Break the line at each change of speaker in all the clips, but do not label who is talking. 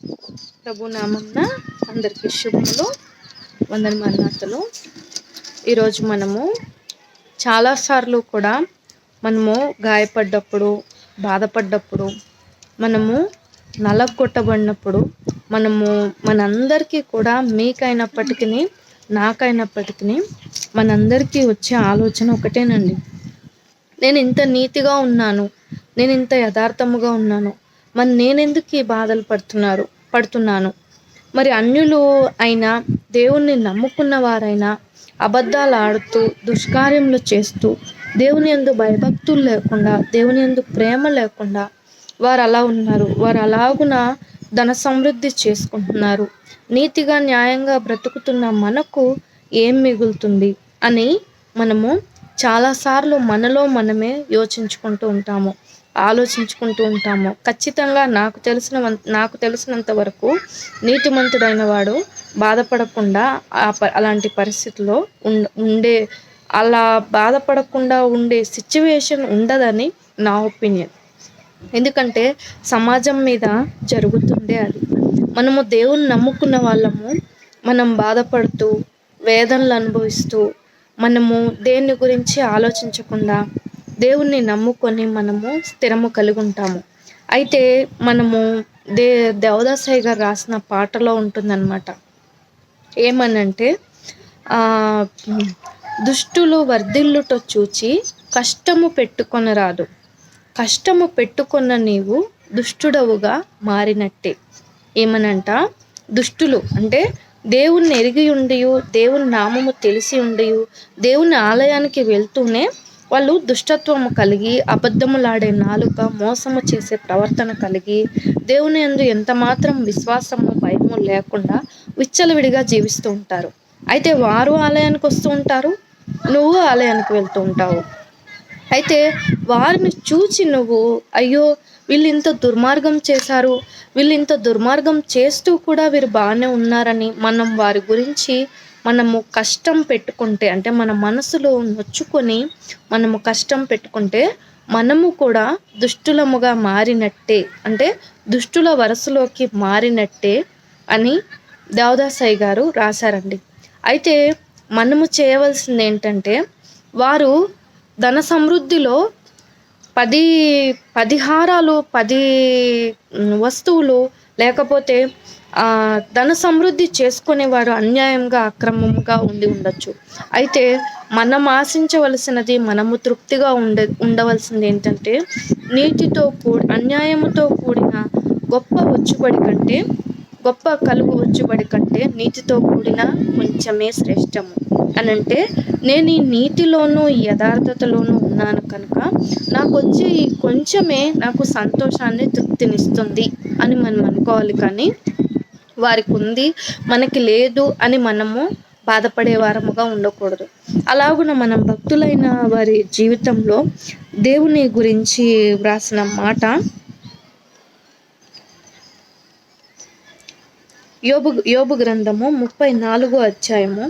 ప్రభు నామంన అందరికీ శుభములు వందన మరణాతలు ఈరోజు మనము చాలాసార్లు కూడా మనము గాయపడ్డప్పుడు బాధపడ్డప్పుడు మనము నలగొట్టబడినప్పుడు మనము మనందరికీ కూడా మీకైనప్పటికీ నాకైనప్పటికీ మనందరికీ వచ్చే ఆలోచన ఒకటేనండి. నేను ఇంత నీతిగా ఉన్నాను నేను ఇంత యథార్థముగా ఉన్నాను మరి నేనెందుకు ఈ బాధలు పడుతున్నారు? పడుతున్నాను. మరి అన్యులు అయినా దేవుణ్ణి నమ్ముకున్న వారైనా అబద్ధాలు ఆడుతూ దుష్కార్యములు చేస్తూ దేవుని ఎందు భయభక్తులు లేకుండా దేవుని ఎందు ప్రేమ లేకుండా వారు అలా ఉన్నారు. వారు అలాగున ధన సమృద్ధి చేసుకుంటున్నారు. నీతిగా న్యాయంగా బ్రతుకుతున్న మనకు ఏం మిగులుతుంది అని మనము చాలాసార్లు మనలో మనమే యోచించుకుంటూ ఉంటాము. ఆలోచించుకుంటూ ఉంటాము. ఖచ్చితంగా నాకు తెలిసిన నాకు తెలిసినంత వరకు నీతిమంతుడైన వాడు బాధపడకుండా అలాంటి పరిస్థితిలో ఉండే అలా బాధపడకుండా ఉండే సిచ్యువేషన్ ఉండదని నా ఒపీనియన్ ఎందుకంటే సమాజం మీద జరుగుతుండే అది. మనము దేవుని నమ్ముకున్న వాళ్ళము మనం బాధపడుతూ వేదనలు అనుభవిస్తూ మనము దేని గురించి ఆలోచించకుండా దేవుణ్ణి నమ్ముకొని మనము స్థిరము కలిగి ఉంటాము అయితే మనము దే దేవదాసాయి గారు రాసిన పాటలో ఉంటుందన్నమాట. ఏమనంటే దుష్టులు వర్ధిల్లుట చూచి కష్టము పెట్టుకొని రాదు కష్టము పెట్టుకున్న నీవు దుష్టుడవుగా మారినట్టే. ఏమనంట? దుష్టులు అంటే దేవుణ్ణి ఎరిగి ఉండి దేవుని నామము తెలిసి ఉండి దేవుని ఆలయానికి వెళ్తూనే వాళ్ళు దుష్టత్వము కలిగి అబద్ధములాడే నాలుక మోసము చేసే ప్రవర్తన కలిగి దేవుని ఎందు ఎంత మాత్రం విశ్వాసము భయము లేకుండా విచ్చలవిడిగా జీవిస్తూ ఉంటారు. అయితే వారు ఆలయానికి వస్తూ ఉంటారు నువ్వు ఆలయానికి వెళ్తూ ఉంటావు. అయితే వారిని చూచి నువ్వు అయ్యో వీళ్ళు ఇంత దుర్మార్గం చేశారు వీళ్ళు ఇంత దుర్మార్గం చేస్తూ కూడా వీరు బాగానే ఉన్నారని మనం వారి గురించి మనము కష్టం పెట్టుకుంటే అంటే మన మనసులో నొచ్చుకొని మనము కష్టం పెట్టుకుంటే మనము కూడా దుష్టులముగా మారినట్టే అంటే దుష్టుల వరుసలోకి మారినట్టే అని దేవదాసాయి గారు రాశారండి. అయితే మనము చేయవలసింది ఏంటంటే వారు ధన సమృద్ధిలో పది పదిహారాలు పది వస్తువులు లేకపోతే ధన సమృద్ధి చేసుకునేవారు అన్యాయంగా అక్రమంగా ఉండి ఉండొచ్చు. అయితే మనం ఆశించవలసినది మనము తృప్తిగా ఉండ ఉండవలసింది ఏంటంటే నీటితో కూడి అన్యాయముతో కూడిన గొప్ప వచ్చుబడి కంటే గొప్ప కలుగు వచ్చుబడి కంటే నీటితో కూడిన కొంచెమే శ్రేష్టము. అని అంటే నేను ఈ నీతిలోనూ యథార్థతలోనూ ఉన్నాను కనుక నాకు వచ్చే ఈ కొంచెమే నాకు సంతోషాన్ని తృప్తినిస్తుంది అని మనం అనుకోవాలి కానీ వారికి ఉంది మనకి లేదు అని మనము బాధపడే వారముగా ఉండకూడదు. అలాగున మనం భక్తులైన వారి జీవితంలో దేవుని గురించి వ్రాసిన మాట యోబు యోబు గ్రంథము ముప్పై నాలుగో అధ్యాయము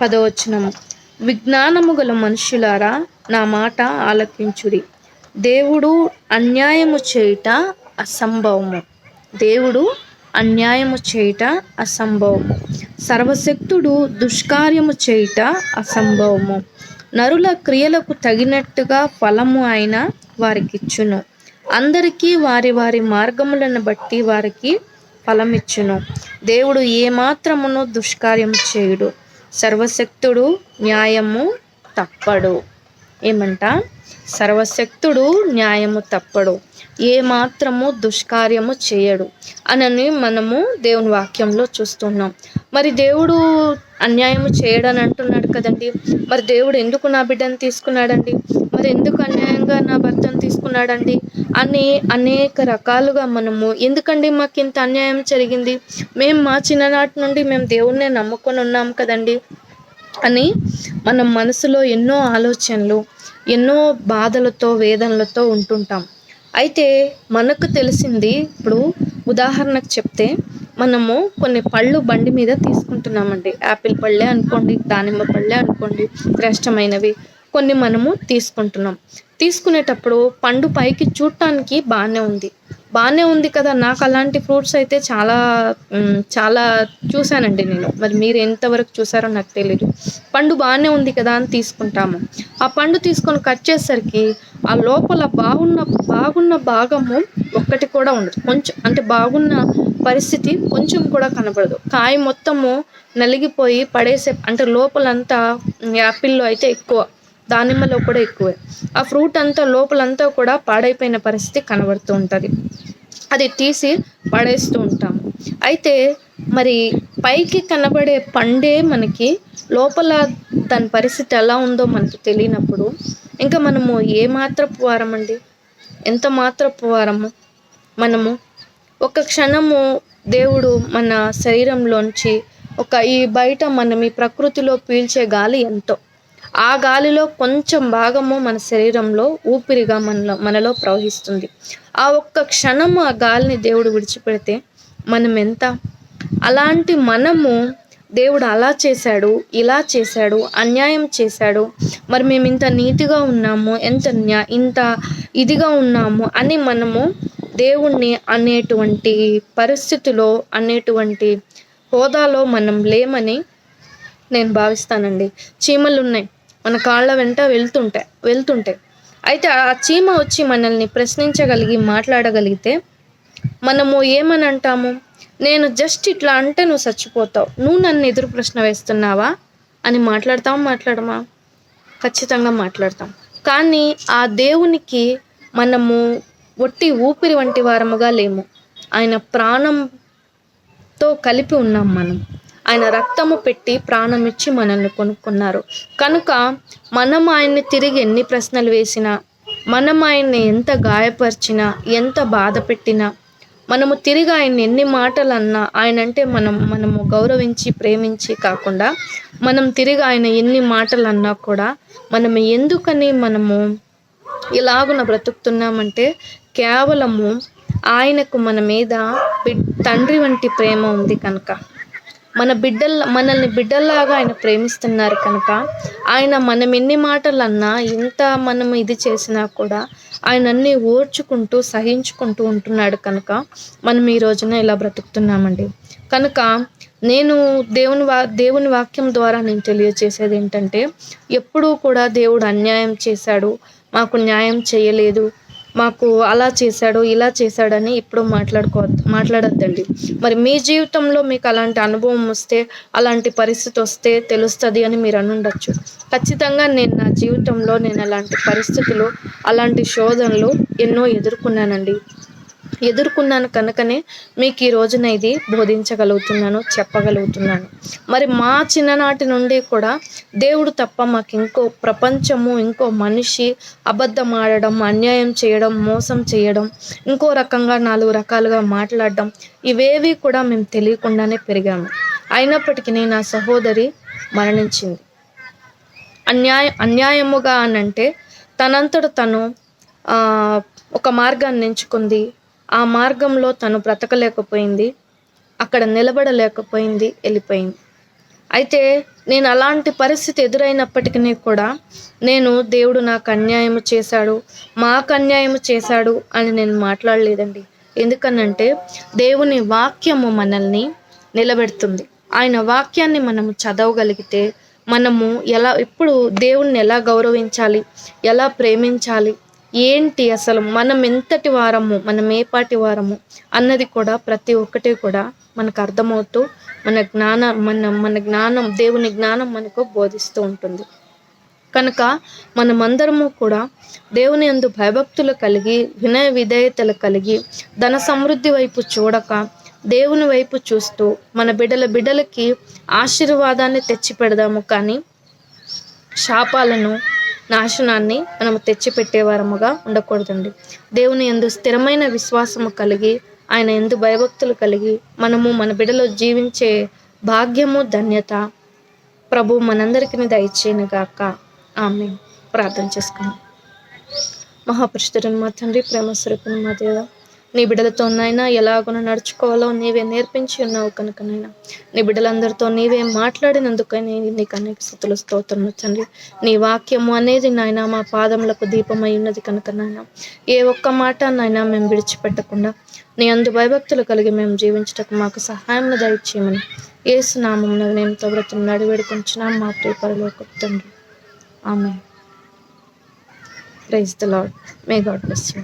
పదవచనము విజ్ఞానము గల మనుషులారా నా మాట ఆలకించుడి దేవుడు అన్యాయము చేయుట అసంభవము. దేవుడు అన్యాయము చేయుట అసంభవము. సర్వశక్తుడు దుష్కార్యము చేయుట అసంభవము. నరుల క్రియలకు తగినట్టుగా ఫలము అయిన వారికిచ్చును. అందరికీ వారి వారి మార్గములను బట్టి వారికి ఫలమిచ్చును. దేవుడు ఏమాత్రమును దుష్కార్యం చేయుడు? సర్వశక్తుడు న్యాయము తప్పడు. ఏమంట? సర్వశక్తుడు న్యాయము తప్పడు ఏ మాత్రము దుష్కార్యము చేయడు అనని మనము దేవుని వాక్యంలో చూస్తున్నాం. మరి దేవుడు అన్యాయము చేయడని అంటున్నాడు కదండి. మరి దేవుడు ఎందుకు నా బిడ్డను తీసుకున్నాడండి? మరి ఎందుకు అన్యాయంగా నా భర్తను తీసుకున్నాడండి? అని అనేక రకాలుగా మనము ఎందుకండి మాకు ఇంత అన్యాయం జరిగింది? మేము మా చిన్ననాటి నుండి మేము దేవుణ్ణే నమ్ముకొని ఉన్నాం కదండి అని మనం మనసులో ఎన్నో ఆలోచనలు ఎన్నో బాధలతో వేదనలతో ఉంటుంటాం. అయితే మనకు తెలిసింది ఇప్పుడు ఉదాహరణకు చెప్తే మనము కొన్ని పళ్ళు బండి మీద తీసుకుంటున్నామండి. యాపిల్ పళ్ళే అనుకోండి దానిమ్మ పళ్ళే అనుకోండి శ్రేష్టమైనవి కొన్ని మనము తీసుకుంటున్నాం. తీసుకునేటప్పుడు పండు పైకి చూడటానికి బాగానే ఉంది. బాగానే ఉంది కదా నాకు అలాంటి ఫ్రూట్స్ అయితే చాలా చాలా చూశానండి నేను. మరి మీరు ఎంతవరకు చూసారో నాకు తెలియదు పండు బాగానే ఉంది కదా అని తీసుకుంటాము. ఆ పండు తీసుకొని కట్ చేసేసరికి ఆ లోపల బాగున్న బాగున్న భాగము ఒక్కటి కూడా ఉండదు. కొంచెం అంటే బాగున్న పరిస్థితి కొంచెం కూడా కనబడదు. కాయ మొత్తము నలిగిపోయి పడేసే అంటే లోపలంతా యాపిల్లో అయితే ఎక్కువ దానిమ్మలో కూడా ఎక్కువే. ఆ ఫ్రూట్ అంతా లోపలంతా కూడా పాడైపోయిన పరిస్థితి కనబడుతూ ఉంటుంది. అది తీసి పడేస్తూ ఉంటాము అయితే మరి పైకి కనబడే పండే మనకి లోపల దాని పరిస్థితి ఎలా ఉందో మనకి తెలియనప్పుడు ఇంకా మనము ఏ మాత్రపు వారం అండి? ఎంత మాత్రపు వారము మనము ఒక క్షణము దేవుడు మన శరీరంలోంచి ఒక ఈ బయట మనం ఈ ప్రకృతిలో పీల్చే గాలి ఎంతో. ఆ గాలిలో కొంచెం భాగము మన శరీరంలో ఊపిరిగా మనలో మనలో ప్రవహిస్తుంది. ఆ ఒక్క క్షణము ఆ గాలిని దేవుడు విడిచిపెడితే మనం ఎంత? అలాంటి మనము దేవుడు అలా చేశాడు ఇలా చేశాడు అన్యాయం చేశాడు. మరి మేము ఇంత నీతిగా ఉన్నాము ఎంత న్యా ఇంత ఇదిగా ఉన్నాము అని మనము దేవుణ్ణి అనేటువంటి పరిస్థితిలో అనేటువంటి హోదాలో మనం లేమని నేను భావిస్తానండి. చీమలు ఉన్నాయి మన కాళ్ళ వెంట వెళ్తుంటాయి వెళ్తుంటాయి అయితే ఆ చీమ వచ్చి మనల్ని ప్రశ్నించగలిగి మాట్లాడగలిగితే మనము ఏమని అంటాము? నేను జస్ట్ ఇట్లా అంటే నువ్వు చచ్చిపోతావు. నువ్వు నన్ను ఎదురు ప్రశ్న వేస్తున్నావా? అని మాట్లాడతాం మాట్లాడమా? ఖచ్చితంగా మాట్లాడతాం. కానీ ఆ దేవునికి మనము ఒట్టి ఊపిరి వంటి వారముగా లేము. ఆయన ప్రాణంతో కలిపి ఉన్నాం మనం. ఆయన రక్తము పెట్టి ప్రాణం ఇచ్చి మనల్ని కొనుక్కున్నారు. కనుక మనం ఆయన్ని తిరిగి ఎన్ని ప్రశ్నలు వేసినా మనం ఆయన్ని ఎంత గాయపరిచినా ఎంత బాధ పెట్టినా మనము తిరిగి ఆయన్ని ఎన్ని మాటలు అన్నా ఆయన అంటే మనం మనము గౌరవించి ప్రేమించి కాకుండా మనం తిరిగి ఆయన ఎన్ని మాటలు అన్నా కూడా మనం ఎందుకని మనము ఇలాగున బ్రతుకుతున్నామంటే కేవలము ఆయనకు మన మీద తండ్రి వంటి ప్రేమ ఉంది కనుక. మన బిడ్డల మనల్ని బిడ్డల్లాగా ఆయన ప్రేమిస్తున్నారు కనుక ఆయన మనం ఎన్ని మాటలు అన్నా ఎంత మనం ఇది చేసినా కూడా ఆయన అన్ని ఓర్చుకుంటూ సహించుకుంటూ ఉంటున్నాడు కనుక మనం ఈ రోజున ఇలా బ్రతుకుతున్నామండి. కనుక నేను దేవుని వా దేవుని వాక్యం ద్వారా నేను తెలియజేసేది ఏంటంటే ఎప్పుడూ కూడా దేవుడు అన్యాయం చేశాడు మాకు న్యాయం చేయలేదు మాకు అలా చేశాడు ఇలా చేశాడని ఇప్పుడు మాట్లాడుకో మాట్లాడొద్దండి. మరి మీ జీవితంలో మీకు అలాంటి అనుభవం వస్తే అలాంటి పరిస్థితి వస్తే తెలుస్తుంది అని మీరు అనుండొచ్చు. ఖచ్చితంగా నేను నా జీవితంలో నేను అలాంటి పరిస్థితులు అలాంటి శోధనలు ఎన్నో ఎదుర్కొన్నానండి. ఎదుర్కొన్నాను కనుకనే మీకు ఈ రోజున ఇది బోధించగలుగుతున్నాను చెప్పగలుగుతున్నాను. మరి మా చిన్ననాటి నుండి కూడా దేవుడు తప్ప మాకు ఇంకో ప్రపంచము ఇంకో మనిషి అబద్ధం ఆడడం అన్యాయం చేయడం మోసం చేయడం ఇంకో రకంగా నాలుగు రకాలుగా మాట్లాడడం ఇవేవి కూడా మేము తెలియకుండానే పెరిగాము. అయినప్పటికీ నా సహోదరి మరణించింది. అన్యాయ అన్యాయముగా అనంటే తనంతట తను ఒక మార్గాన్ని ఎంచుకుంది. ఆ మార్గంలో తను బ్రతకలేకపోయింది. అక్కడ నిలబడలేకపోయింది వెళ్ళిపోయింది. అయితే నేను అలాంటి పరిస్థితి ఎదురైనప్పటికీ కూడా నేను దేవుడు నాకు అన్యాయం చేశాడు మాకు అన్యాయం చేశాడు అని నేను మాట్లాడలేదండి. ఎందుకనంటే దేవుని వాక్యము మనల్ని నిలబెడుతుంది. ఆయన వాక్యాన్ని మనము చదవగలిగితే మనము ఎలా ఇప్పుడు దేవుణ్ణి ఎలా గౌరవించాలి ఎలా ప్రేమించాలి ఏంటి అసలు మనం ఎంతటి వారము మనం ఏపాటి వారము అన్నది కూడా ప్రతి ఒక్కటి కూడా మనకు అర్థమవుతూ మన జ్ఞాన మన మన జ్ఞానం దేవుని జ్ఞానం మనకు బోధిస్తూ ఉంటుంది. కనుక మనమందరము కూడా దేవుని యందు భయభక్తులు కలిగి వినయ విధేయతలు కలిగి ధన సమృద్ధి వైపు చూడక దేవుని వైపు చూస్తూ మన బిడ్డల బిడ్డలకి ఆశీర్వాదాన్ని తెచ్చి పెడదాము కానీ శాపాలను నాశనాన్ని మనం తెచ్చిపెట్టేవారముగా ఉండకూడదండి. దేవుని ఎందు స్థిరమైన విశ్వాసము కలిగి ఆయన ఎందు భయభక్తులు కలిగి మనము మన బిడలో జీవించే భాగ్యము ధన్యత ప్రభు మనందరికీ దయచేయను గాక. ఆమె ప్రార్థన చేసుకున్నాం మహాపురుషుడు మా తండ్రి ప్రేమ స్వరూపం మా దేవ నీ బిడ్డలతోనైనా ఎలాగున నడుచుకోవాలో నీవే నేర్పించి ఉన్నావు కనుకనైనా నీ బిడ్డలందరితో నీవే మాట్లాడినందుకని నీకు అనేక స్థుతులు స్తోత్రములు తండ్రి. నీ వాక్యము అనేది నాయన మా పాదములకు దీపమై ఉన్నది కనుక నాయన. ఏ ఒక్క మాట నాయన మేము విడిచిపెట్టకుండా నీ అందు భయభక్తులు కలిగి మేము జీవించటకు మాకు సహాయం దయచేయమని ఏసునామం నేను తవ్రతం నడివేడుకుంటున్నాం మా ప్రియ తండ్రి. ఆమె praise the Lord may God bless you